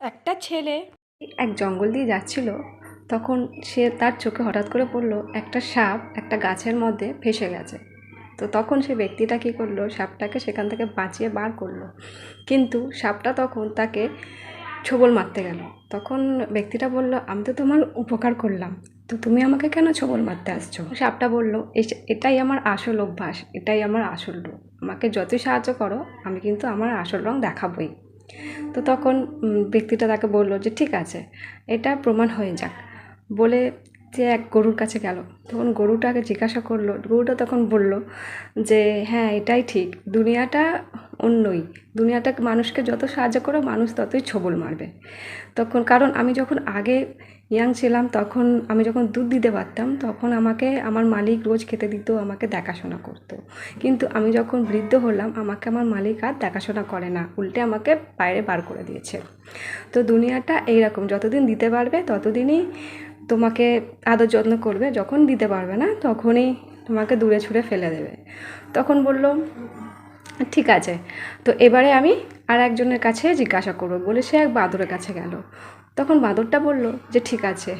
একটা ছেলে এক জঙ্গল দিয়ে যাচ্ছিল, তখন সে তার চোখে হঠাৎ করে পড়ল, একটা সাপ একটা গাছের মধ্যে ফেসে গেছে। তো তখন সে ব্যক্তিটা কী করল, সাপটাকে সেখান থেকে বাঁচিয়ে বার করল। কিন্তু সাপটা তখন তাকে ছোবল মারতে গেল। তখন ব্যক্তিটা বলল, আমি তো তোমার উপকার করলাম, তো তুমি আমাকে কেন ছোবল মারতে আসছো? সাপটা বলল, "এস- এটাই আমার আসল অভ্যাস, এটাই আমার আসল রূপ। আমাকে যতই সাহায্য করো, আমি কিন্তু আমার আসল রং দেখাবই। তো তখন ব্যক্তিটা তাকে বলল যে, ঠিক আছে, এটা প্রমাণ হয়ে যাক। বলে যে, এক গরুর কাছে গেল। তখন গরুটাকে জিজ্ঞাসা করল, গরুটা তখন বলল যে হ্যাঁ এটাই ঠিক। দুনিয়াটা অন্যই। দুনিয়াটা মানুষকে যত সাহায্য করো, মানুষ ততই ছবল মারবে। তখন, কারণ আমি যখন আগে ইয়াং ছিলাম, তখন আমি যখন দুধ দিতে পারতাম, তখন আমাকে, আমার মালিক রোজ খেতে দিত, আমাকে দেখাশোনা করতো। কিন্তু আমি যখন বৃদ্ধ হলাম, আমাকে আমার মালিক আর দেখাশোনা করে না, উল্টে আমাকে বাইরে বার করে দিয়েছে। তো দুনিয়াটা এইরকম, যতদিন দিতে পারবে, ততদিনই তোমাকে আদর যত্ন করবে, যখন দিতে পারবে না, তখনই তোমাকে দূরে ছুঁড়ে ফেলে দেবে। তখন বলল ঠিক আছে। তো এবারে আমি আর একজনের কাছে জিজ্ঞাসা করব, বলে সে এক বাঁদরের কাছে গেল। তখন বাঁদরটা বলল, যে ঠিক আছে,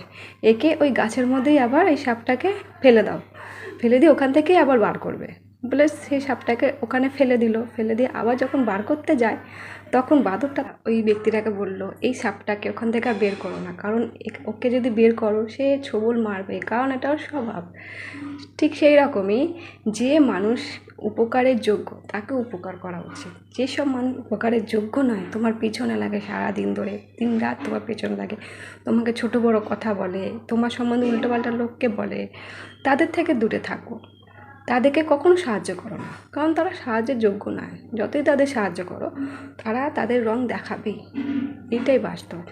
একে ওই গাছের মধ্যেই আবার এই সাপটাকে ফেলে দাও। ফেলে দিয়ে ওখান থেকেই আবার বার করবে। বলে সেই সাপটাকে ওখানে ফেলে দিল। ফেলে দিয়ে আবার যখন বার করতে যায়, তখন বাঁদরটা ওই ব্যক্তিটাকে বলল, এই সাপটাকে ওখান থেকে বের করো না, কারণ ওকে যদি বের করো, সে ছবল মারবে, কারণ এটা ওর স্বভাব। ঠিক সেই রকমই যে মানুষ উপকারের যোগ্য, তাকে উপকার করা উচিত। যেসব মানুষ উপকারের যোগ্য নয়, তোমার পিছনে লাগে সারা দিন ধরে, দিন রাত তোমার পেছনে লাগে, তোমাকে ছোট বড় কথা বলে, তোমার সম্বন্ধে উল্টোপাল্টা লোককে বলে, তাদের থেকে দূরে থাকো। তাদেরকে কখনো সাহায্য করো না, কারণ তারা সাহায্যের যোগ্য নয়। যতই তাদের সাহায্য করো, তারা তাদের রং দেখাবেই। এটাই বাস্তব।